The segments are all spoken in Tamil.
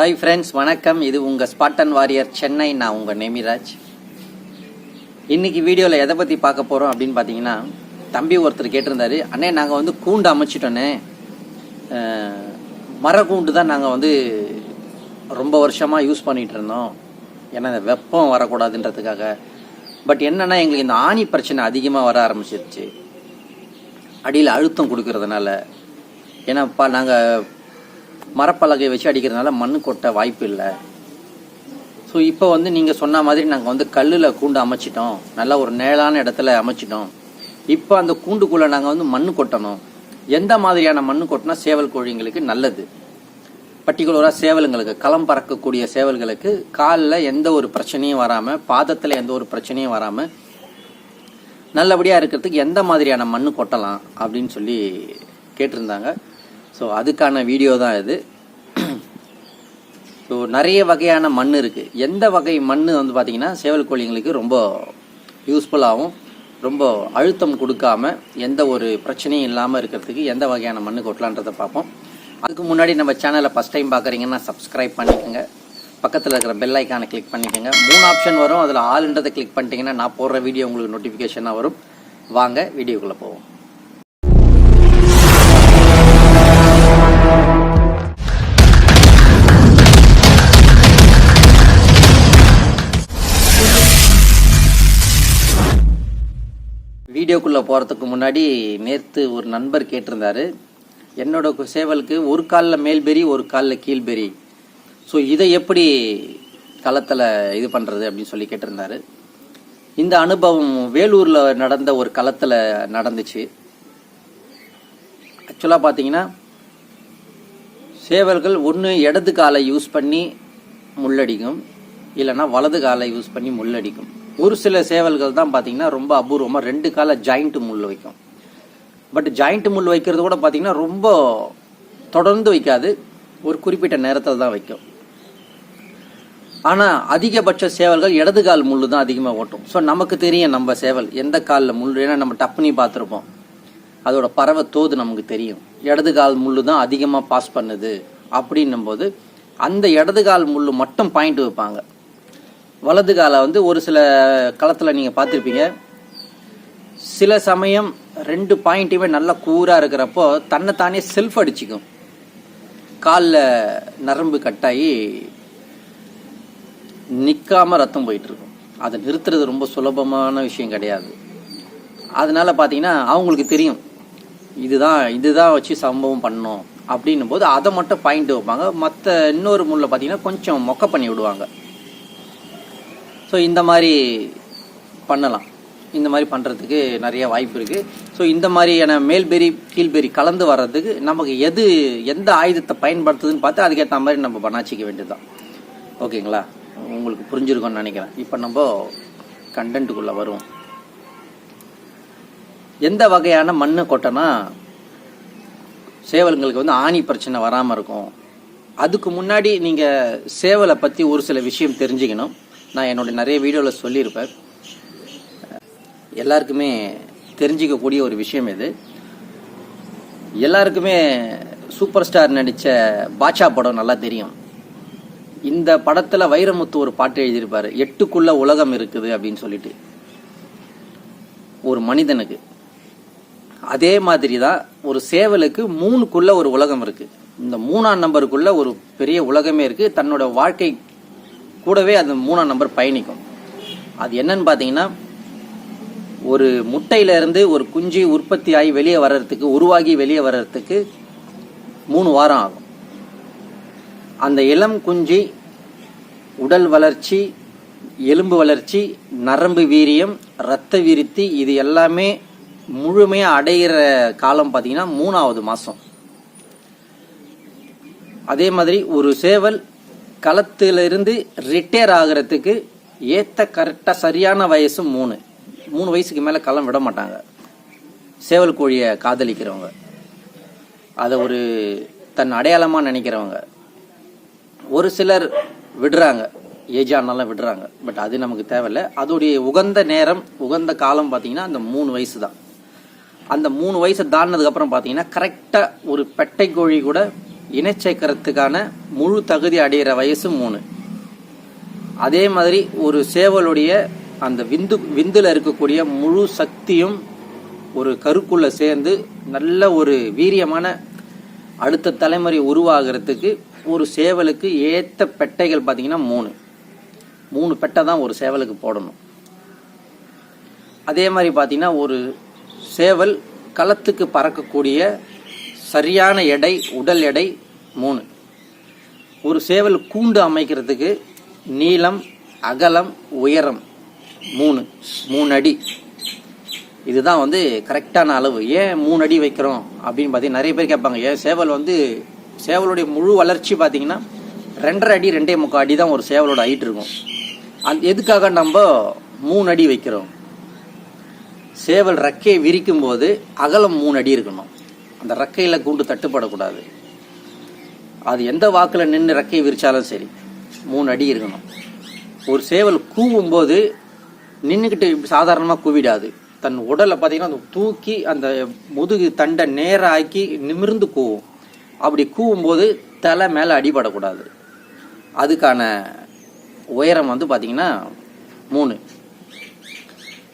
ஹாய் ஃப்ரெண்ட்ஸ் வணக்கம். இது உங்கள் ஸ்பாட்டன் வாரியர் சென்னை நான் உங்கள் நேமிராஜ். இன்றைக்கி வீடியோவில் எதை பற்றி பார்க்க போகிறோம் அப்படின்னு பார்த்தீங்கன்னா தம்பி ஒருத்தர் கேட்டிருந்தாரு. அண்ணே நாங்கள் வந்து கூண்டு அமைச்சிட்டோன்னே மர கூண்டு தான் நாங்கள் வந்து ரொம்ப வருஷமாக யூஸ் பண்ணிகிட்டு இருந்தோம். ஏன்னா இந்த வெப்பம் வரக்கூடாதுன்றதுக்காக. பட் என்னென்னா எங்களுக்கு இந்த ஆணி பிரச்சனை அதிகமாக வர ஆரம்பிச்சிருச்சு. அடியில் அழுத்தம் கொடுக்கறதுனால. ஏன்னாப்பா நாங்கள் மரப்பலகை வச்சு அடிக்கிறதுனால மண் கொட்ட வாய்ப்பு இல்லை. ஸோ இப்போ வந்து நீங்கள் சொன்ன மாதிரி நாங்கள் வந்து கல்லில் கூண்டு அமைச்சிட்டோம். நல்ல ஒரு நேளான இடத்துல அமைச்சிட்டோம். இப்போ அந்த கூண்டுக்குள்ளே நாங்கள் வந்து மண் கொட்டணும். எந்த மாதிரியான மண் கொட்டினா சேவல் கோழிங்களுக்கு நல்லது. பர்டிகுலராக சேவலுங்களுக்கு களம் பறக்கக்கூடிய சேவல்களுக்கு காலில் எந்த ஒரு பிரச்சனையும் வராமல் பாதத்தில் எந்த ஒரு பிரச்சனையும் வராமல் நல்லபடியாக இருக்கிறதுக்கு எந்த மாதிரியான மண் கொட்டலாம் அப்படின்னு சொல்லி கேட்டிருந்தாங்க. ஸோ அதுக்கான வீடியோ தான் இது. ஸோ நிறைய வகையான மண் இருக்குது எந்த வகை மண் வந்து பார்த்திங்கன்னா சேவல் கோழிங்களுக்கு ரொம்ப யூஸ்ஃபுல்லாகவும் ரொம்ப அழுத்தம் கொடுக்காம எந்த ஒரு பிரச்சனையும் இல்லாமல் இருக்கிறதுக்கு எந்த வகையான மண் கொட்டலான்றதை பார்ப்போம். அதுக்கு முன்னாடி நம்ம சேனலை ஃபஸ்ட் டைம் பார்க்குறீங்கன்னா சப்ஸ்கிரைப் பண்ணிக்கோங்க. பக்கத்தில் இருக்கிற பெல் ஐக்கானை கிளிக் பண்ணிக்கோங்க. மூணு ஆப்ஷன் வரும். அதில் ஆளுன்றதை கிளிக் பண்ணிட்டீங்கன்னா நான் போடுற வீடியோ உங்களுக்கு நோட்டிஃபிகேஷனாக வரும். வாங்க வீடியோக்குள்ளே போவோம். வீடியோக்குள்ளே போகிறதுக்கு முன்னாடி நேற்று ஒரு நண்பர் கேட்டிருந்தார். என்னோட சேவலுக்கு ஒரு காலில் மேல்பெரி ஒரு காலில் கீழ்பெரி. ஸோ இதை எப்படி களத்தில் இது பண்ணுறது அப்படின்னு சொல்லி கேட்டிருந்தாரு. இந்த அனுபவம் வேலூரில் நடந்த ஒரு களத்தில் நடந்துச்சு. ஆக்சுவலாக பார்த்தீங்கன்னா சேவல்கள் ஒன்று இடது காலை யூஸ் பண்ணி முள்ளடிக்கும் இல்லைன்னா வலது காலை யூஸ் பண்ணி முள்ளடிக்கும். ஒரு சில சேவல்கள் தான் பார்த்தீங்கன்னா ரொம்ப அபூர்வமாக ரெண்டு கால ஜாயிண்ட் முள் வைக்கும். பட் ஜாயிண்ட் முள் வைக்கிறது கூட பார்த்தீங்கன்னா ரொம்ப தொடர்ந்து வைக்காது. ஒரு குறிப்பிட்ட நேரத்தில் தான் வைக்கும். ஆனால் அதிகபட்ச சேவல்கள் இடது கால் முள்ளு தான் அதிகமாக ஓட்டும். ஸோ நமக்கு தெரியும் நம்ம சேவல் எந்த காலில் முள் ஏன்னா நம்ம டப்புனி பார்த்துருப்போம். அதோட பறவை தோது நமக்கு தெரியும். இடது கால் முள்ளு தான் அதிகமாக பாஸ் பண்ணுது. அப்படின்னும் போது அந்த இடது கால் முள்ளு மட்டும் பாயிண்ட் வைப்பாங்க. வலது காலை வந்து ஒரு சில களத்தில் நீங்கள் பார்த்துருப்பீங்க. சில சமயம் ரெண்டு பாயிண்ட்டுமே நல்லா கூராக இருக்கிறப்போ தன்னைத்தானே செல்ஃப் அடிச்சுக்கும். காலில் நரம்பு கட்டாகி நிற்காம ரத்தம் போயிட்டுருக்கும். அதை நிறுத்துறது ரொம்ப சுலபமான விஷயம் கிடையாது. அதனால் பார்த்தீங்கன்னா அவங்களுக்கு தெரியும் இதுதான் இதுதான் வச்சு சம்பவம் பண்ணோம். அப்படின்னும் போது அதை மட்டும் பாயிண்ட் வைப்பாங்க. மற்ற இன்னொரு முள்ள பார்த்தீங்கன்னா கொஞ்சம் மொக்க பண்ணி விடுவாங்க. ஸோ இந்த மாதிரி பண்ணலாம். இந்த மாதிரி பண்ணுறதுக்கு நிறைய வாய்ப்பு இருக்குது ஸோ இந்த மாதிரியான மேல்பெரி கீழ்பெரி கலந்து வர்றதுக்கு நமக்கு எது எந்த ஆயுதத்தை பயன்படுத்துதுன்னு பார்த்து அதுக்கேற்ற மாதிரி நம்ம பண்ணாச்சிக்க வேண்டியதுதான். ஓகேங்களா? உங்களுக்கு புரிஞ்சிருக்கோன்னு நினைக்கிறேன். இப்போ நம்ம கண்டென்ட்டுக்குள்ளே வருவோம். எந்த வகையான மண்ணு கொட்டனா சேவல்களுக்கு வந்து ஆணி பிரச்சனை வராமல் இருக்கும். அதுக்கு முன்னாடி நீங்கள் சேவலை பற்றி ஒரு சில விஷயம் தெரிஞ்சுக்கணும். நான் என்னோடய நிறைய வீடியோவில் சொல்லியிருப்பேன். எல்லாருக்குமே தெரிஞ்சிக்கக்கூடிய ஒரு விஷயம் இது. எல்லாருக்குமே சூப்பர் ஸ்டார் நடித்த பாட்சா படம் நல்லா தெரியும். இந்த படத்தில் வைரமுத்து ஒரு பாட்டு எழுதியிருப்பார் எட்டுக்குள்ள உலகம் இருக்குது அப்படின்னு சொல்லிட்டு. ஒரு மனிதனுக்கு. அதே மாதிரி தான் ஒரு சேவலுக்கு மூணுக்குள்ள ஒரு உலகம் இருக்குது இந்த மூணாம் நம்பருக்குள்ள ஒரு பெரிய உலகமே இருக்குது தன்னோட வாழ்க்கை கூடவே அந்த மூணாம் நம்பர் பயணிக்கும். அது என்னன்னு பார்த்தீங்கன்னா ஒரு முட்டையில இருந்து ஒரு குஞ்சு உற்பத்தி ஆகி வெளியே வர்றதுக்கு உருவாகி வெளியே வர்றதுக்கு மூணு வாரம் ஆகும். அந்த இளம் குஞ்சு உடல் வளர்ச்சி எலும்பு வளர்ச்சி நரம்பு வீரியம் இரத்த விருத்தி இது எல்லாமே முழுமையாக அடைகிற காலம் பார்த்தீங்கன்னா மூணாவது மாதம் அதே மாதிரி ஒரு சேவல் களத்திலிருந்து ரிட்டையர் ஆகிறதுக்கு ஏற்ற கரெக்டாக சரியான வயசு மூணு. மூணு வயசுக்கு மேலே களம் விட மாட்டாங்க. சேவல் கோழியை காதலிக்கிறவங்க. அதை ஒரு தன் அடையாளமாக நினைக்கிறவங்க. ஒரு சிலர் விடுறாங்க. ஏஜ் ஆனாலும் விடுறாங்க. பட் அது நமக்கு தேவையில்லை. அதோடைய உகந்த நேரம் உகந்த காலம் பார்த்தீங்கன்னா அந்த மூணு வயசு தான். அந்த மூணு வயசு தாண்டினதுக்கப்புறம் பார்த்தீங்கன்னா கரெக்டாக ஒரு பெட்டை கோழி கூட இனச்சேக்கரத்துக்கான முழு தகுதி அடையிற வயசு மூணு. அதே மாதிரி ஒரு சேவலுடைய அந்த விந்து விந்தில் இருக்கக்கூடிய முழு சக்தியும் ஒரு கருக்குள்ளே சேர்ந்து நல்ல ஒரு வீரியமான அடுத்த தலைமுறை உருவாகிறதுக்கு ஒரு சேவலுக்கு ஏற்ற பெட்டைகள் பார்த்தீங்கன்னா மூணு. மூணு பெட்டை தான் ஒரு சேவலுக்கு போடணும். அதே மாதிரி பார்த்தீங்கன்னா ஒரு சேவல் களத்துக்கு பறக்கக்கூடிய சரியான எடை உடல் எடை மூணு. ஒரு சேவல் கூண்டு அமைக்கிறதுக்கு நீளம் அகலம் உயரம் மூணு. மூணு அடி. இதுதான் வந்து கரெக்டான அளவு. ஏன் மூணு அடி வைக்கிறோம் அப்படின்னு பார்த்தீங்கன்னா நிறைய பேர் கேட்பாங்க ஏன் சேவல் வந்து சேவலுடைய முழு வளர்ச்சி பார்த்தீங்கன்னா ரெண்டரை அடி ரெண்டே முக்கால் அடி தான் ஒரு சேவலோட ஹைட் இருக்கும். அந்த எதுக்காக நம்ம மூணு அடி வைக்கிறோம்? சேவல் ரெக்கையை விரிக்கும் போது அகலம் மூணு அடி இருக்கணும். அந்த ரெக்கையில் கூண்டு தட்டுப்படக்கூடாது. அது எந்த வாக்கில் நின்று ரெக்கையை விரிச்சாலும் சரி மூணு அடி இருக்கணும். ஒரு சேவல் கூவும் போது நின்றுக்கிட்டு சாதாரணமாக கூவிடாது. தன் உடலை பார்த்தீங்கன்னா அந்த தூக்கி அந்த முதுகு தண்டை நேராக்கி நிமிர்ந்து கூவும். அப்படி கூவும்போது தலை மேலே அடிபடக்கூடாது. அதுக்கான உயரம் வந்து பார்த்தீங்கன்னா மூணு.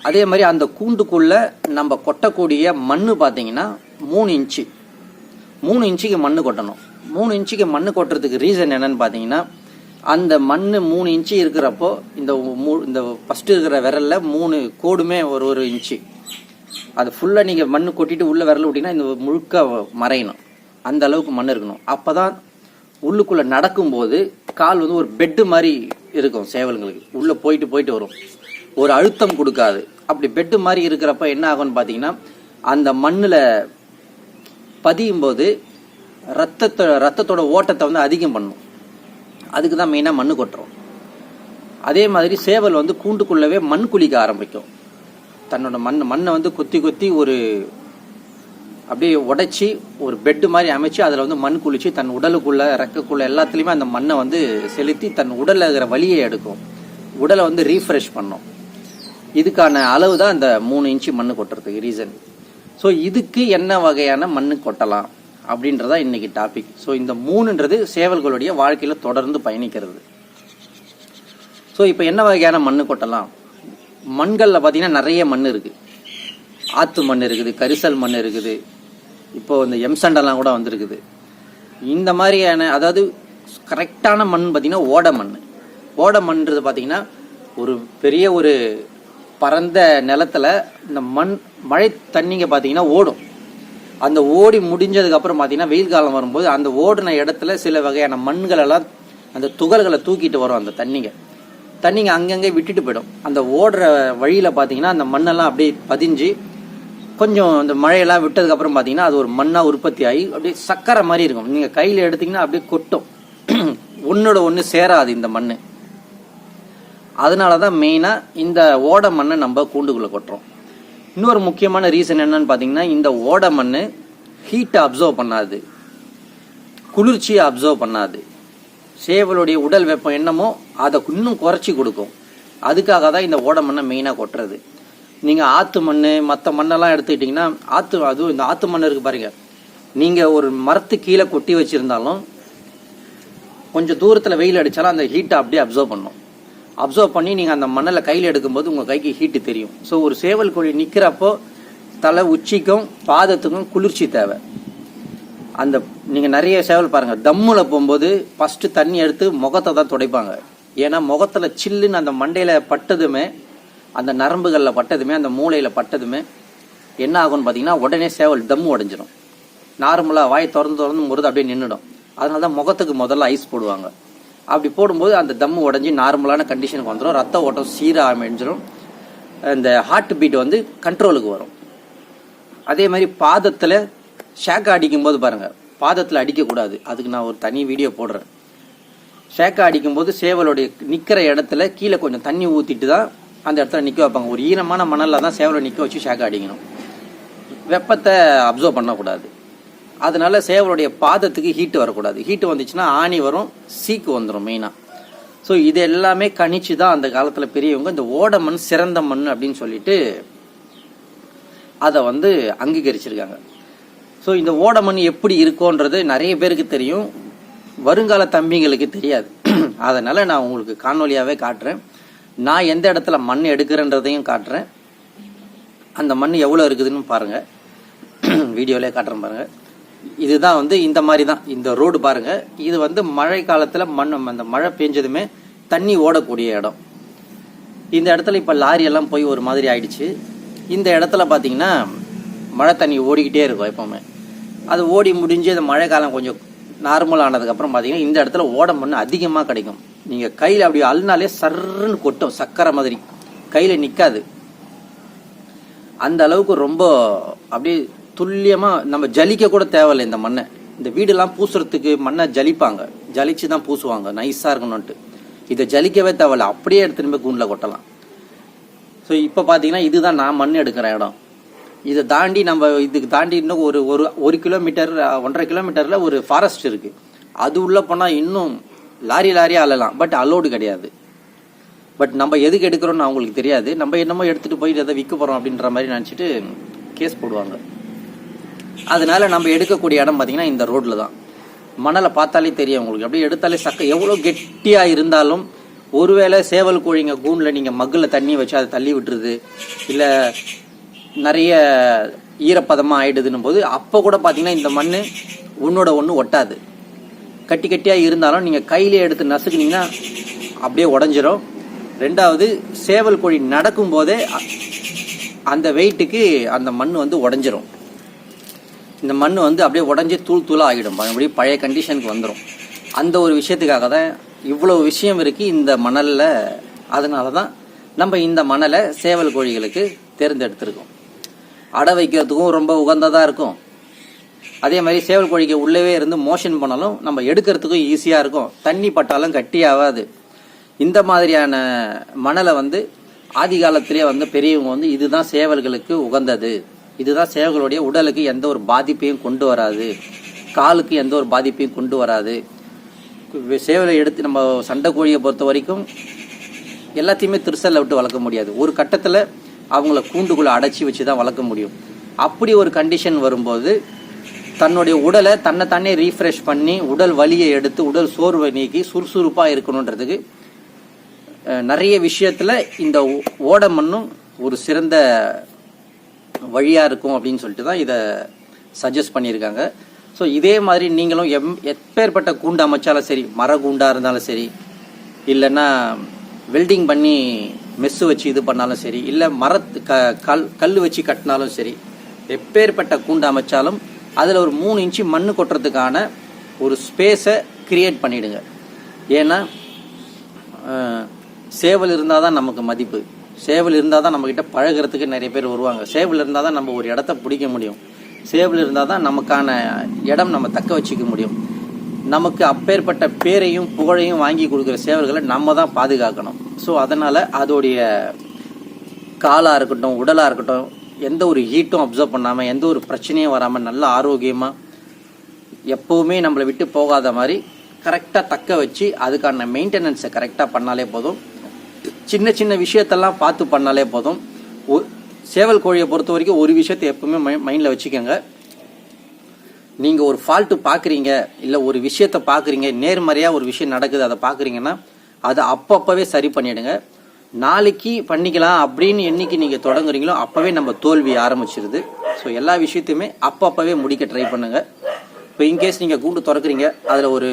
அதே மாதிரி அந்த கூண்டுக்குள்ள நம்ம கொட்டக்கூடிய மண்ணு பார்த்தீங்கன்னா மூணு இன்ச்சு. மூணு இன்ச்சுக்கு மண் கொட்டணும். மூணு இன்ச்சுக்கு மண் கொட்டுறதுக்கு ரீசன் என்னன்னு பார்த்தீங்கன்னா அந்த மண் மூணு இன்ச்சு இருக்கிறப்போ இந்த மூ- இந்த ஃபஸ்ட்டு இருக்கிற விரலில் மூணு கோடுமே ஒரு ஒரு இன்ச்சு. அது ஃபுல்லாக நீங்கள் மண் கொட்டிட்டு உள்ள விரல் விட்டிங்கன்னா இந்த முழுக்க மறையணும். அந்த அளவுக்கு மண் இருக்கணும். அப்போ தான் உள்ளுக்குள்ளே நடக்கும்போது கால் வந்து ஒரு பெட்டு மாதிரி இருக்கும் சேவல்களுக்கு. உள்ளே போயிட்டு போயிட்டு வரும். ஒரு அழுத்தம் கொடுக்காது. அப்படி பெட்டு மாதிரி இருக்கிறப்ப என்ன ஆகும்னு பார்த்தீங்கன்னா அந்த மண்ணில் பதியும் போது ரத்தத்தை ரத்தத்தோட ஓட்டத்தை வந்து அதிகம் பண்ணும். அதுக்கு தான் மெயினாக மண் கொட்டுறோம். அதே மாதிரி சேவல் வந்து கூண்டுக்குள்ளவே மண் குளிக்க ஆரம்பிக்கும். தன்னோட மண் மண்ணை வந்து கொத்தி கொத்தி ஒரு அப்படியே உடைச்சி ஒரு பெட்டு மாதிரி அமைச்சு அதில் வந்து மண் குளிச்சு தன் உடலுக்குள்ளே ரெக்கக்குள்ளே எல்லாத்துலேயுமே அந்த மண்ணை வந்து செலுத்தி தன் உடலில் இருக்கிற வழியை எடுக்கும். உடலை வந்து ரீஃப்ரெஷ் பண்ணும். இதுக்கான அளவு தான் இந்த மூணு இன்ச்சு மண் கொட்டுறதுக்கு ரீசன் ஸோ இதுக்கு என்ன வகையான மண் கொட்டலாம் அப்படின்றதா இன்னைக்கு டாபிக் ஸோ இந்த மூணுன்றது சேவல்களுடைய வாழ்க்கையில் தொடர்ந்து பயணிக்கிறது. ஸோ இப்போ என்ன வகையான மண் கொட்டலாம்? மண்களில் பார்த்தீங்கன்னா நிறைய மண் இருக்குது ஆத்து மண் இருக்குது கரிசல் மண் இருக்குது. இப்போது இந்த எம்சண்டெல்லாம் கூட வந்திருக்குது. இந்த மாதிரியான அதாவது கரெக்டான மண் பார்த்திங்கன்னா ஓட மண் ஓட மண்ன்றது பார்த்திங்கன்னா ஒரு பெரிய ஒரு பரந்த நிலத்துல இந்த மண் மழை தண்ணிங்க பார்த்தீங்கன்னா ஓடும். அந்த ஓடி முடிஞ்சதுக்கு அப்புறம் பார்த்தீங்கன்னா வெயில் காலம் வரும்போது அந்த ஓடின இடத்துல சில வகையான மண்கள் எல்லாம் அந்த துகள்களை தூக்கிட்டு வரும் அந்த தண்ணிங்க. தண்ணிங்க அங்கங்கே விட்டுட்டு போயிடும். அந்த ஓடுற வழியில் பார்த்தீங்கன்னா அந்த மண்ணெல்லாம் அப்படியே பதிஞ்சு கொஞ்சம் அந்த மழையெல்லாம் விட்டதுக்கு அப்புறம் பார்த்தீங்கன்னா அது ஒரு மண்ணாக உற்பத்தி ஆகி அப்படியே சக்கரை மாதிரி இருக்கும். நீங்கள் கையில் எடுத்தீங்கன்னா அப்படியே கொட்டும். ஒன்றோட ஒன்று சேராது இந்த மண் அதனால தான் மெயினாக இந்த ஓட மண்ணை நம்ம கூண்டுக்குள்ளே கொட்டுறோம். இன்னொரு முக்கியமான ரீசன் என்னன்னு பார்த்தீங்கன்னா இந்த ஓட மண் ஹீட்டை அப்சர்வ் பண்ணாது. குளிர்ச்சியை அப்சர்வ் பண்ணாது. சேவலுடைய உடல் வெப்பம் என்னமோ அதை இன்னும் குறைச்சி கொடுக்கும். அதுக்காக தான் இந்த ஓட மண்ணை மெயினாக கொட்டுறது. நீங்கள் ஆற்று மண் மற்ற மண்ணெல்லாம் எடுத்துக்கிட்டிங்கன்னா ஆற்று அதுவும் இந்த ஆற்று மண் இருக்குது பாருங்கள் நீங்கள் ஒரு மரத்து கீழே கொட்டி வச்சுருந்தாலும் கொஞ்சம் தூரத்தில் வெயில் அடித்தாலும் அந்த ஹீட்டை அப்படியே அப்சர்வ் பண்ணும். அப்சர்வ் பண்ணி நீங்கள் அந்த மண்ணில் கையில் எடுக்கும்போது உங்கள் கைக்கு ஹீட்டு தெரியும். ஸோ ஒரு சேவல் கோழி நிற்கிறப்போ தலை உச்சிக்கும் பாதத்துக்கும் குளிர்ச்சி தேவை. அந்த நீங்கள் நிறைய சேவல் பாருங்கள் தம்மில் போகும்போது ஃபஸ்ட்டு தண்ணி எடுத்து முகத்தை தான் துடைப்பாங்க. ஏன்னா முகத்தில் சில்லுன்னு அந்த மண்டையில் பட்டதுமே அந்த நரம்புகளில் பட்டதுமே அந்த மூளையில் பட்டதுமே என்ன ஆகும்னு பார்த்தீங்கன்னா உடனே சேவல் தம்மு உடஞ்சிடும் நார்மலாக வாய் திறந்து திறந்து முறுது அப்படியே நின்றுடும் அதனால தான் முகத்துக்கு முதல்ல ஐஸ் போடுவாங்க. அப்படி போடும்போது அந்த தம்மு உடஞ்சி நார்மலான கண்டிஷனுக்கு வந்துடும் ரத்த ஓட்டம் சீராக அமைஞ்சிடும் இந்த ஹார்ட் பீட் வந்து கண்ட்ரோலுக்கு வரும். அதே மாதிரி பாதத்தில் ஷேக்கை அடிக்கும்போது பாருங்கள் பாதத்தில் அடிக்கக்கூடாது. அதுக்கு நான் ஒரு தனி வீடியோ போடுறேன். ஷேக்கை அடிக்கும்போது சேவலுடைய நிற்கிற இடத்துல கீழே கொஞ்சம் தண்ணி ஊற்றிட்டு தான் அந்த இடத்துல நிற்க வைப்பாங்க. ஒரு ஈரமான மணலில் தான் சேவலை நிற்க வச்சு ஷேக்கை அடிக்கணும். வெப்பத்தை அப்சர்வ் பண்ணக்கூடாது. அதனால சேவலுடைய பாதத்துக்கு ஹீட்டு வரக்கூடாது. ஹீட்டு வந்துச்சுன்னா ஆணி வரும் சீக்கு வந்துடும் மெயினாக ஸோ இது எல்லாமே கணிச்சு தான் அந்த காலத்தில் பெரியவங்க இந்த ஓட மண் சிறந்த மண் அப்படின்னு சொல்லிட்டு அதை வந்து அங்கீகரிச்சிருக்காங்க. ஸோ இந்த ஓட மண் எப்படி இருக்கோன்றது நிறைய பேருக்கு தெரியும். வருங்கால தம்பிங்களுக்கு தெரியாது. அதனால் நான் உங்களுக்கு காணொலியாகவே காட்டுறேன். நான் எந்த இடத்துல மண் எடுக்கிறேன்றதையும் காட்டுறேன். அந்த மண் எவ்வளோ இருக்குதுன்னு பாருங்கள் வீடியோவிலே காட்டுறேன் பாருங்கள் இதுதான் வந்து இந்த மாதிரி தான் இந்த ரோடு பாருங்க. இது வந்து மழை காலத்தில் மண் அந்த மழை பெஞ்சதுமே தண்ணி ஓடக்கூடிய இடம். இந்த இடத்துல இப்போ லாரி எல்லாம் போய் ஒரு மாதிரி ஆயிடுச்சு. இந்த இடத்துல பார்த்தீங்கன்னா மழை தண்ணி ஓடிக்கிட்டே இருக்கும் எப்பவுமே. அது ஓடி முடிஞ்சு அந்த மழை காலம் கொஞ்சம் நார்மல் ஆனதுக்கப்புறம் பார்த்தீங்கன்னா இந்த இடத்துல ஓட மண் அதிகமாக கிடைக்கும். நீங்கள் கையில் அப்படி அழுனாலே சர்ன்னு கொட்டும் சக்கரை மாதிரி. கையில் நிற்காது அந்த அளவுக்கு ரொம்ப அப்படியே துல்லியமாக நம்ம ஜலிக்க கூட தேவையில்லை இந்த மண்ணை. இந்த வீடெல்லாம் பூசுறதுக்கு மண்ணை ஜலிப்பாங்க. ஜலிச்சு தான் பூசுவாங்க. நைஸாக இருக்கணும்ன்ட்டு. இதை ஜலிக்கவே தேவையில்ல. அப்படியே எடுத்துன்னு போய் கூண்டில் கொட்டலாம். ஸோ இப்போ பார்த்தீங்கன்னா இதுதான் நான் மண் எடுக்கிற இடம். இதை தாண்டி நம்ம இதுக்கு தாண்டி இன்னும் ஒரு ஒரு ஒரு கிலோமீட்டர் ஒன்றரை கிலோமீட்டரில் ஒரு ஃபாரஸ்ட் இருக்குது அது உள்ளே போனால் இன்னும் லாரி லாரியாக அழலாம். பட் அலோடு கிடையாது. பட் நம்ம எதுக்கு எடுக்கிறோம்னு அவங்களுக்கு தெரியாது. நம்ம என்னமோ எடுத்துகிட்டு போய் எதை விற்க போகிறோம் அப்படின்ற மாதிரி நினச்சிட்டு கேஸ் போடுவாங்க. அதனால நம்ம எடுக்கக்கூடிய இடம் பார்த்தீங்கன்னா இந்த ரோட்டில் தான். மணலை பார்த்தாலே தெரியும் உங்களுக்கு. அப்படியே எடுத்தாலே சக்க எவ்வளோ கெட்டியாக இருந்தாலும் ஒருவேளை சேவல் கோழிங்க கூண்டில் நீங்கள் மக்கில் தண்ணி வச்சு அதை தள்ளி விட்டுருது இல்லை நிறைய ஈரப்பதமாக ஆயிடுதுன்னும் போது அப்போ கூட பார்த்தீங்கன்னா இந்த மண் உன்னோட ஒன்று ஒட்டாது. கட்டி கட்டியாக இருந்தாலும் நீங்கள் கையிலே எடுத்து நசுக்குனீங்கன்னா அப்படியே உடஞ்சிரும். ரெண்டாவது சேவல் கோழி நடக்கும் போதே அந்த வெயிட்டுக்கு அந்த மண் வந்து உடஞ்சிரும். இந்த மண் வந்து அப்படியே உடஞ்சி தூள் தூளாக ஆகிடும். அப்படியே பழைய கண்டிஷனுக்கு வந்துடும் அந்த ஒரு விஷயத்துக்காக தான் இவ்வளோ விஷயம் இருக்குது இந்த மணலில். அதனால தான் நம்ம இந்த மணலை சேவல் கோழிகளுக்கு தேர்ந்தெடுத்திருக்கோம். அடை வைக்கிறதுக்கும் ரொம்ப உகந்ததாக இருக்கும். அதே மாதிரி சேவல் கோழிக்கு உள்ளவே இருந்து மோஷன் பண்ணாலும் நம்ம எடுக்கிறதுக்கும் ஈஸியாக இருக்கும். தண்ணி பட்டாலும் கட்டி ஆகாது. இந்த மாதிரியான மணலை வந்து ஆதி காலத்திலே வந்து பெரியவங்க வந்து இதுதான் சேவல்களுக்கு உகந்தது. இதுதான் சேவல்களுடைய உடலுக்கு எந்த ஒரு பாதிப்பையும் கொண்டு வராது. காலுக்கு எந்த ஒரு பாதிப்பையும் கொண்டு வராது. சேவலை எடுத்து நம்ம சண்டை கோழியை பொறுத்த வரைக்கும் எல்லாத்தையுமே திருசலில் விட்டு வளர்க்க முடியாது. ஒரு கட்டத்தில் அவங்கள கூண்டுக்குள்ளே அடைச்சி வச்சு தான் வளர்க்க முடியும். அப்படி ஒரு கண்டிஷன் வரும்போது தன்னுடைய உடலை தன்னை தானே ரீஃப்ரெஷ் பண்ணி உடல் வலியை எடுத்து உடல் சோர்வை நீக்கி சுறுசுறுப்பாக இருக்கணுன்றதுக்கு நிறைய விஷயத்தில் இந்த ஓட மண்ணும் ஒரு சிறந்த வழியாக இருக்கும் அப்படின்னு சொல்லிட்டு தான் இதை சஜஸ்ட் பண்ணியிருக்காங்க. ஸோ இதே மாதிரி நீங்களும் எம் எப்பேற்பட்ட கூண்டு அமைச்சாலும் சரி மர கூண்டாக இருந்தாலும் சரி இல்லைன்னா வெல்டிங் பண்ணி மெஸ்ஸு வச்சு இது பண்ணாலும் சரி இல்லை மரத்து க கல் கல் வச்சு கட்டினாலும் சரி எப்பேற்பட்ட கூண்டு அமைச்சாலும் அதில் ஒரு மூணு இன்ச்சு மண் கொட்டுறதுக்கான ஒரு ஸ்பேஸை கிரியேட் பண்ணிவிடுங்க ஏன்னா சேவல் இருந்தால் தான் நமக்கு மதிப்பு. சேவல் இருந்தால் தான் நம்மக்கிட்ட பழகுறதுக்கு நிறைய பேர் வருவாங்க. சேவல் இருந்தால் தான் நம்ம ஒரு இடத்த பிடிக்க முடியும். சேவல் இருந்தால் தான் நமக்கான இடம் நம்ம தக்க வச்சுக்க முடியும். நமக்கு அப்பேற்பட்ட பேரையும் புகழையும் வாங்கி கொடுக்குற சேவல்களை நம்ம தான் பாதுகாக்கணும். ஸோ அதனால் அதோடைய காலாக இருக்கட்டும் உடலாக இருக்கட்டும் எந்த ஒரு ஹீட்டும் அப்சர்வ் பண்ணாமல் எந்த ஒரு பிரச்சனையும் வராமல் நல்ல ஆரோக்கியமாக எப்போவுமே நம்மளை விட்டு போகாத மாதிரி கரெக்டாக தக்க வச்சு அதுக்கான மெயின்டெனன்ஸை கரெக்டாக பண்ணாலே போதும். சின்ன சின்ன விஷயத்தெல்லாம் பார்த்து பண்ணாலே போதும். சேவல் கோழியை பொறுத்த வரைக்கும் ஒரு விஷயத்தை எப்பவுமே மை மைண்டில் வச்சுக்கோங்க. நீங்கள் ஒரு ஃபால்ட்டு பார்க்குறீங்க இல்லை ஒரு விஷயத்தை பார்க்குறீங்க நேர்மறையாக ஒரு விஷயம் நடக்குது அதை பார்க்குறீங்கன்னா அதை அப்பப்போவே சரி பண்ணிவிடுங்க நாளைக்கு பண்ணிக்கலாம் அப்படின்னு என்னைக்கு நீங்கள் தொடங்குறீங்களோ அப்போவே நம்ம தோல்வி ஆரம்பிச்சிருது. ஸோ எல்லா விஷயத்தையுமே அப்பப்போவே முடிக்க ட்ரை பண்ணுங்கள் இப்போ இன்கேஸ் நீங்கள் கூண்டு திறக்கிறீங்க அதில் ஒரு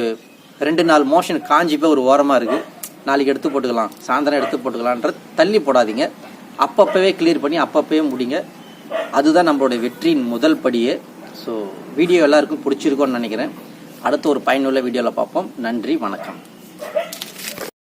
ரெண்டு நாள் மோஷன் காஞ்சி போய் ஒரு ஓரமாக இருக்குது நாளைக்கு எடுத்து போட்டுக்கலாம் சாயந்தரம் எடுத்து போட்டுக்கலான்ற தள்ளி போடாதீங்க. அப்பப்போவே கிளியர் பண்ணி அப்பப்போவே முடிங்க. அதுதான் நம்மளுடைய வெற்றியின் முதல் படியே. ஸோ வீடியோ எல்லாருக்கும் பிடிச்சிருக்கோன்னு நினைக்கிறேன். அடுத்த ஒரு பயனுள்ள வீடியோவில் பார்ப்போம். நன்றி வணக்கம்.